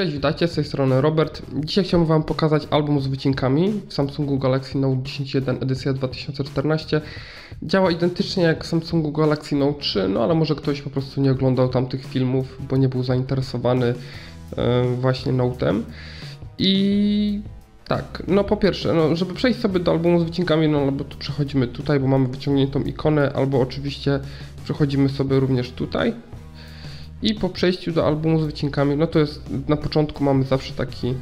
Cześć, witajcie, z tej strony Robert. Dzisiaj chciałbym Wam pokazać album z wycinkami w Samsungu Galaxy Note 10.1 edycja 2014. Działa identycznie jak w Samsungu Galaxy Note 3, no ale może ktoś po prostu nie oglądał tamtych filmów, bo nie był zainteresowany e, właśnie Note'em. I tak, no po pierwsze, no, żeby przejść sobie do albumu z wycinkami, no albo tu przechodzimy tutaj, bo mamy wyciągniętą ikonę, albo oczywiście przechodzimy sobie również tutaj. I po przejściu do albumu z wycinkami, no to jest na początku mamy zawsze taki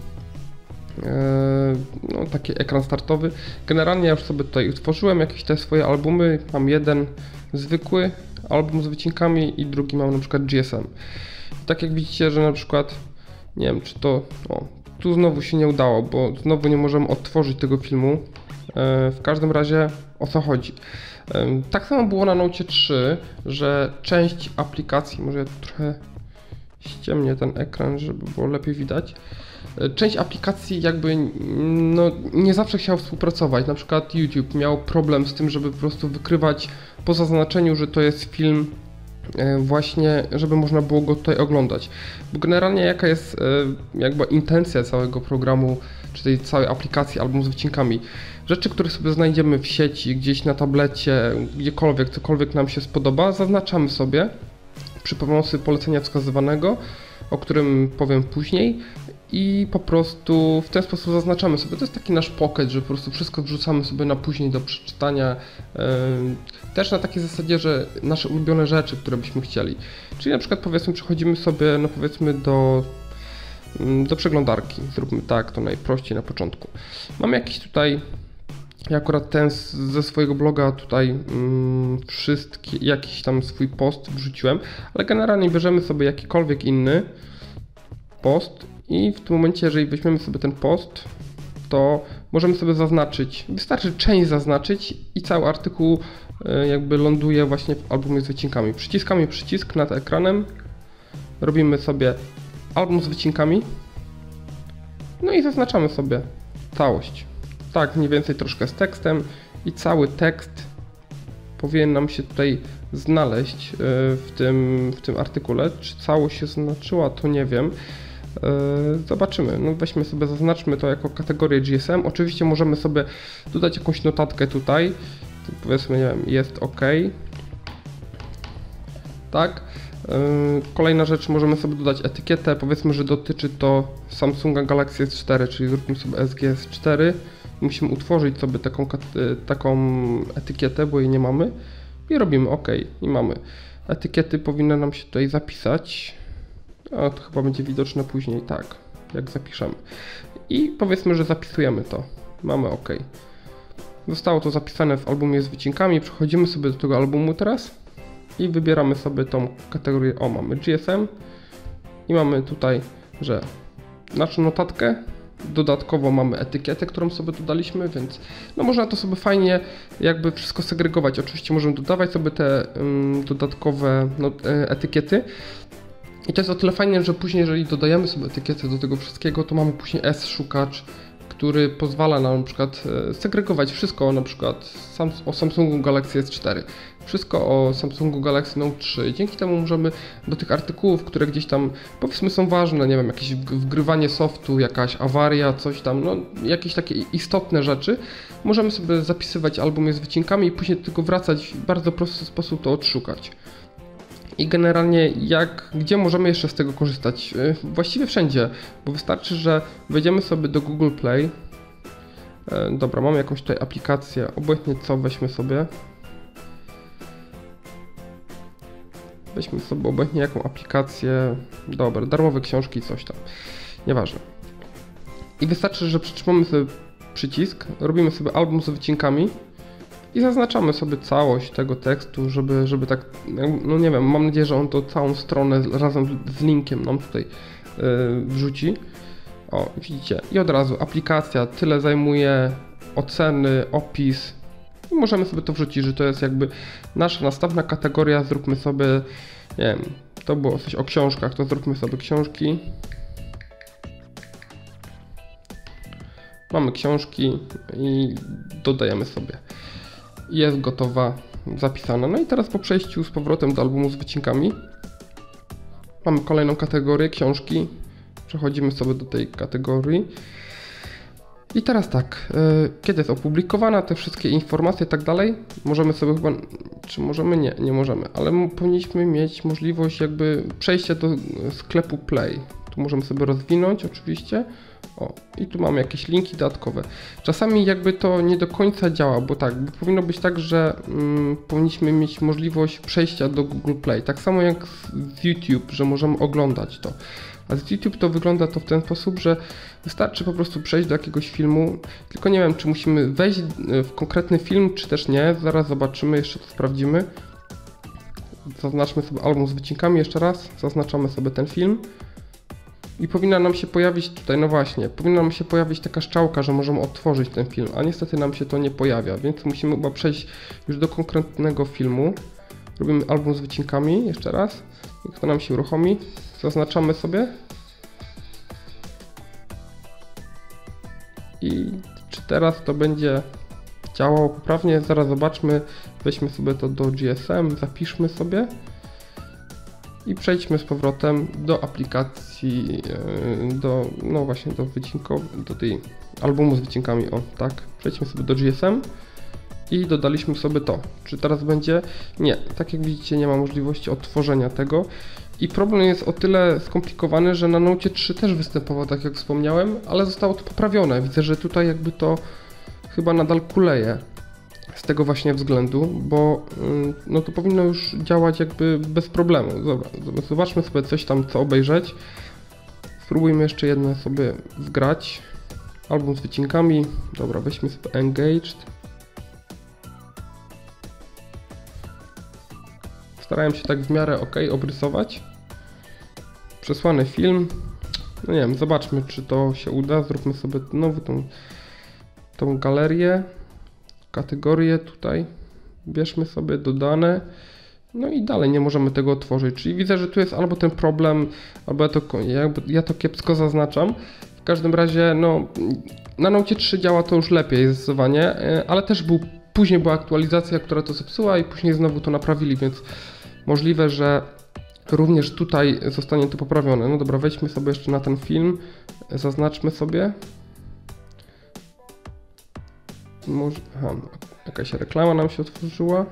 e, no, taki ekran startowy. Generalnie ja już sobie tutaj utworzyłem jakieś te swoje albumy. Mam jeden zwykły album z wycinkami i drugi mam na przykład GSM. Tak jak widzicie, że na przykład nie wiem, czy to o, tu znowu się nie udało, bo znowu nie możemy odtworzyć tego filmu. E, w każdym razie o co chodzi? Tak samo było na Note 3, że część aplikacji, może ja trochę ściemnię ten ekran, żeby było lepiej widać. E, część aplikacji jakby no, nie zawsze chciał współpracować. Na przykład YouTube miał problem z tym, żeby po prostu wykrywać po zaznaczeniu, że to jest film e, właśnie, żeby można było go tutaj oglądać. Bo generalnie jaka jest jakby intencja całego programu, czy tej całej aplikacji album z wycinkami. Rzeczy, które sobie znajdziemy w sieci, gdzieś na tablecie, gdziekolwiek, cokolwiek nam się spodoba, zaznaczamy sobie przy pomocy polecenia wskazywanego, o którym powiem później i po prostu w ten sposób zaznaczamy sobie. To jest taki nasz pocket, że po prostu wszystko wrzucamy sobie na później do przeczytania. Też na takiej zasadzie, że nasze ulubione rzeczy, które byśmy chcieli. Czyli na przykład powiedzmy przechodzimy sobie, no powiedzmy do do przeglądarki. Zróbmy tak, to najprościej na początku. Mam jakiś tutaj ja akurat ten ze swojego bloga tutaj mm, wszystkie, jakiś tam swój post wrzuciłem, ale generalnie bierzemy sobie jakikolwiek inny post i w tym momencie, jeżeli weźmiemy sobie ten post, to możemy sobie zaznaczyć, wystarczy część zaznaczyć i cały artykuł y, jakby ląduje właśnie w albumie z wycinkami. Przyciskamy przycisk nad ekranem, robimy sobie album z wycinkami, no i zaznaczamy sobie całość tak mniej więcej troszkę z tekstem i cały tekst powinien nam się tutaj znaleźć e, w tym, w tym artykule. Czy całość się znaczyła, to nie wiem. E, zobaczymy. No weźmy sobie, zaznaczmy to jako kategorię GSM. Oczywiście możemy sobie dodać jakąś notatkę tutaj. Powiedzmy, nie wiem, jest OK. Tak. E, kolejna rzecz, możemy sobie dodać etykietę. Powiedzmy, że dotyczy to Samsunga Galaxy S4, czyli zróbmy sobie SGS4 musimy utworzyć sobie taką, e, taką etykietę, bo jej nie mamy i robimy OK i mamy. Etykiety powinny nam się tutaj zapisać, a to chyba będzie widoczne później, tak, jak zapiszemy. I powiedzmy, że zapisujemy to. Mamy OK. Zostało to zapisane w albumie z wycinkami. Przechodzimy sobie do tego albumu teraz i wybieramy sobie tą kategorię. O, mamy GSM i mamy tutaj, że naszą notatkę Dodatkowo mamy etykietę, którą sobie dodaliśmy, więc no można to sobie fajnie jakby wszystko segregować. Oczywiście możemy dodawać sobie te dodatkowe no, e, etykiety. I to jest o tyle fajnie, że później jeżeli dodajemy sobie etykietę do tego wszystkiego, to mamy później S-szukacz, który pozwala nam na przykład e, segregować wszystko na przykład o Samsungu Galaxy S4, wszystko o Samsungu Galaxy Note 3. Dzięki temu możemy do tych artykułów, które gdzieś tam powiedzmy są ważne, nie wiem, jakieś wgrywanie softu, jakaś awaria, coś tam, no jakieś takie istotne rzeczy, możemy sobie zapisywać album z wycinkami i później tylko wracać w bardzo prosty sposób to odszukać. I generalnie jak, gdzie możemy jeszcze z tego korzystać? Y, właściwie wszędzie, bo wystarczy, że wejdziemy sobie do Google Play. E, dobra, mamy jakąś tutaj aplikację, obojętnie co weźmy sobie. Weźmy sobie obojętnie jaką aplikację. Dobra, darmowe książki, coś tam. Nieważne. I wystarczy, że przytrzymamy sobie przycisk, robimy sobie album z wycinkami i zaznaczamy sobie całość tego tekstu, żeby, żeby tak, no nie wiem, mam nadzieję, że on to całą stronę razem z linkiem nam tutaj yy, wrzuci. O, widzicie, i od razu aplikacja, tyle zajmuje, oceny, opis. I możemy sobie to wrzucić, że to jest jakby nasza następna kategoria. Zróbmy sobie, nie wiem, to było coś o książkach, to zróbmy sobie książki. Mamy książki i dodajemy sobie jest gotowa, zapisana. No i teraz po przejściu z powrotem do albumu z wycinkami mamy kolejną kategorię książki Przechodzimy sobie do tej kategorii. I teraz tak, y, kiedy jest opublikowana, te wszystkie informacje i tak dalej, możemy sobie chyba, czy możemy? Nie, nie możemy, ale powinniśmy mieć możliwość jakby przejścia do y, sklepu Play. Tu możemy sobie rozwinąć oczywiście. O, i tu mamy jakieś linki dodatkowe. Czasami jakby to nie do końca działa, bo tak, bo powinno być tak, że mm, powinniśmy mieć możliwość przejścia do Google Play. Tak samo jak z YouTube, że możemy oglądać to. A z YouTube to wygląda to w ten sposób, że wystarczy po prostu przejść do jakiegoś filmu, tylko nie wiem, czy musimy wejść e, w konkretny film, czy też nie. Zaraz zobaczymy, jeszcze to sprawdzimy. Zaznaczmy sobie album z wycinkami jeszcze raz, zaznaczamy sobie ten film. I powinna nam się pojawić tutaj, no właśnie, powinna nam się pojawić taka szczałka, że możemy otworzyć ten film, a niestety nam się to nie pojawia, więc musimy chyba przejść już do konkretnego filmu. Robimy album z wycinkami, jeszcze raz. Niech to nam się uruchomi. Zaznaczamy sobie. I czy teraz to będzie działało poprawnie? Zaraz zobaczmy. Weźmy sobie to do GSM, zapiszmy sobie i przejdźmy z powrotem do aplikacji, yy, do, no właśnie do wycinków, do tej albumu z wycinkami, o tak, przejdźmy sobie do GSM i dodaliśmy sobie to. Czy teraz będzie? Nie, tak jak widzicie nie ma możliwości odtworzenia tego i problem jest o tyle skomplikowany, że na Note 3 też występował, tak jak wspomniałem, ale zostało to poprawione. Widzę, że tutaj jakby to chyba nadal kuleje z tego właśnie względu, bo ym, no to powinno już działać jakby bez problemu. Dobra, zobaczmy sobie coś tam, co obejrzeć. Spróbujmy jeszcze jedno sobie wgrać. Album z wycinkami. Dobra, weźmy sobie Engaged. Starałem się tak w miarę ok obrysować. Przesłany film. No nie wiem, zobaczmy czy to się uda. Zróbmy sobie znowu tą, tą galerię kategorię tutaj, bierzmy sobie dodane, no i dalej nie możemy tego otworzyć, czyli widzę, że tu jest albo ten problem, albo ja to, ja to kiepsko zaznaczam. W każdym razie, no, na Note 3 działa to już lepiej zdecydowanie, e, ale też był, później była aktualizacja, która to zepsuła i później znowu to naprawili, więc możliwe, że również tutaj zostanie to poprawione. No dobra, wejdźmy sobie jeszcze na ten film, zaznaczmy sobie, może, aha, jakaś reklama nam się otworzyła.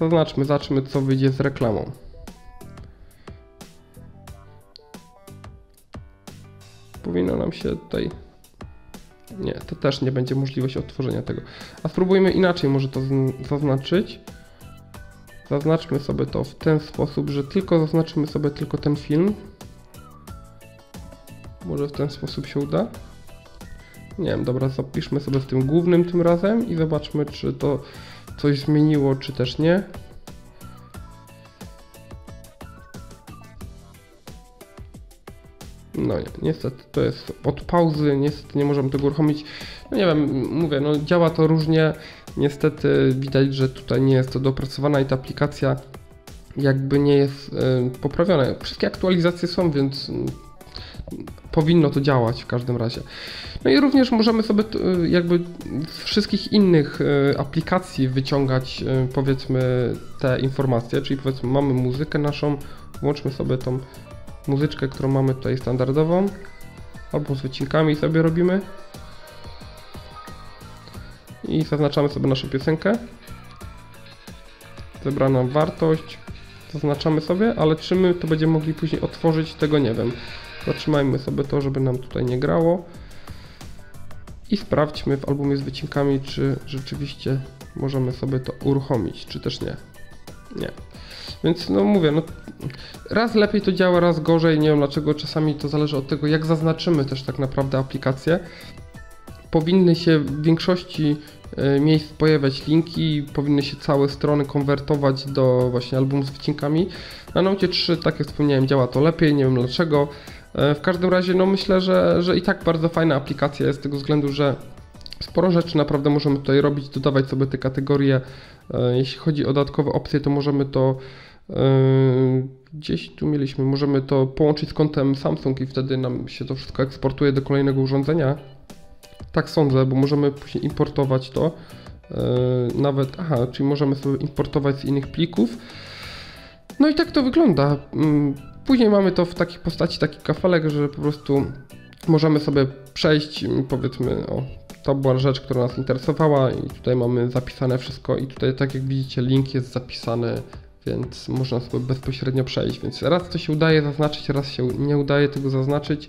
Zaznaczmy, zobaczmy co wyjdzie z reklamą. Powinno nam się tutaj... Nie, to też nie będzie możliwość odtworzenia tego. A spróbujmy inaczej może to zaznaczyć. Zaznaczmy sobie to w ten sposób, że tylko zaznaczymy sobie tylko ten film. Może w ten sposób się uda. Nie wiem, dobra, zapiszmy sobie w tym głównym tym razem i zobaczmy, czy to coś zmieniło, czy też nie. No nie, niestety to jest od pauzy, niestety nie możemy tego uruchomić. No nie wiem, mówię, no działa to różnie. Niestety widać, że tutaj nie jest to dopracowana i ta aplikacja jakby nie jest y, poprawiona. Wszystkie aktualizacje są, więc powinno to działać w każdym razie. No i również możemy sobie y, jakby z wszystkich innych y, aplikacji wyciągać y, powiedzmy te informacje, czyli powiedzmy mamy muzykę naszą, włączmy sobie tą muzyczkę, którą mamy tutaj standardową, albo z wycinkami sobie robimy i zaznaczamy sobie naszą piosenkę, zebrana wartość, zaznaczamy sobie, ale czy my to będziemy mogli później otworzyć, tego nie wiem. Zatrzymajmy sobie to, żeby nam tutaj nie grało. I sprawdźmy w albumie z wycinkami, czy rzeczywiście możemy sobie to uruchomić, czy też nie. Nie. Więc no mówię, no raz lepiej to działa, raz gorzej. Nie wiem dlaczego, czasami to zależy od tego, jak zaznaczymy też tak naprawdę aplikację. Powinny się w większości e, miejsc pojawiać linki, powinny się całe strony konwertować do właśnie albumu z wycinkami. Na Note 3, tak jak wspomniałem, działa to lepiej, nie wiem dlaczego. E, w każdym razie, no myślę, że, że i tak bardzo fajna aplikacja jest z tego względu, że sporo rzeczy naprawdę możemy tutaj robić, dodawać sobie te kategorie. E, jeśli chodzi o dodatkowe opcje, to możemy to e, gdzieś tu mieliśmy, możemy to połączyć z kontem Samsung i wtedy nam się to wszystko eksportuje do kolejnego urządzenia. Tak sądzę, bo możemy później importować to. Nawet, aha, czyli możemy sobie importować z innych plików. No i tak to wygląda. Mm, Później mamy to w takiej postaci, taki kafelek, że po prostu możemy sobie przejść, powiedzmy, o, to była rzecz, która nas interesowała i tutaj mamy zapisane wszystko i tutaj tak jak widzicie link jest zapisany, więc można sobie bezpośrednio przejść, więc raz to się udaje zaznaczyć, raz się nie udaje tego zaznaczyć.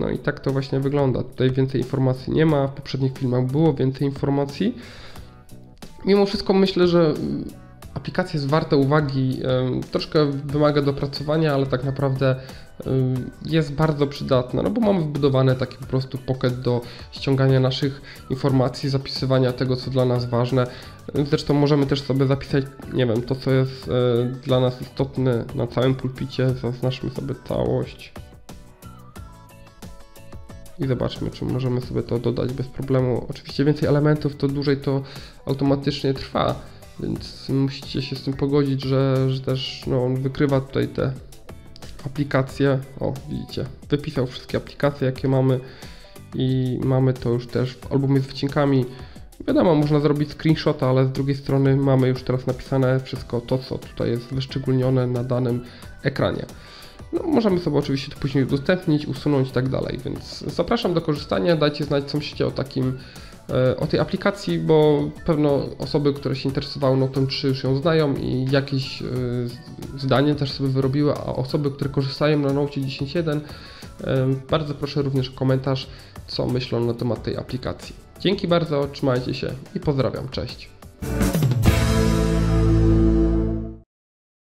No i tak to właśnie wygląda. Tutaj więcej informacji nie ma, w poprzednich filmach było więcej informacji. Mimo wszystko myślę, że aplikacja jest warta uwagi. Troszkę wymaga dopracowania, ale tak naprawdę jest bardzo przydatna, no bo mamy wbudowany taki po prostu pocket do ściągania naszych informacji, zapisywania tego, co dla nas ważne. Zresztą możemy też sobie zapisać, nie wiem, to co jest e, dla nas istotne na całym pulpicie. Zaznaczmy sobie całość. I zobaczmy, czy możemy sobie to dodać bez problemu. Oczywiście więcej elementów, to dłużej to automatycznie trwa, więc musicie się z tym pogodzić, że, że też no, on wykrywa tutaj te aplikacje. O, widzicie, wypisał wszystkie aplikacje, jakie mamy i mamy to już też w albumie z wycinkami. Wiadomo, można zrobić screenshota, ale z drugiej strony mamy już teraz napisane wszystko to, co tutaj jest wyszczególnione na danym ekranie. No, możemy sobie oczywiście to później udostępnić, usunąć i tak dalej, więc zapraszam do korzystania, dajcie znać co myślicie o takim, o tej aplikacji, bo pewno osoby, które się interesowały Notem 3 już ją znają i jakieś e, zdanie też sobie wyrobiły, a osoby, które korzystają na Note 10.1, e, bardzo proszę również o komentarz, co myślą na temat tej aplikacji. Dzięki bardzo, trzymajcie się i pozdrawiam, cześć.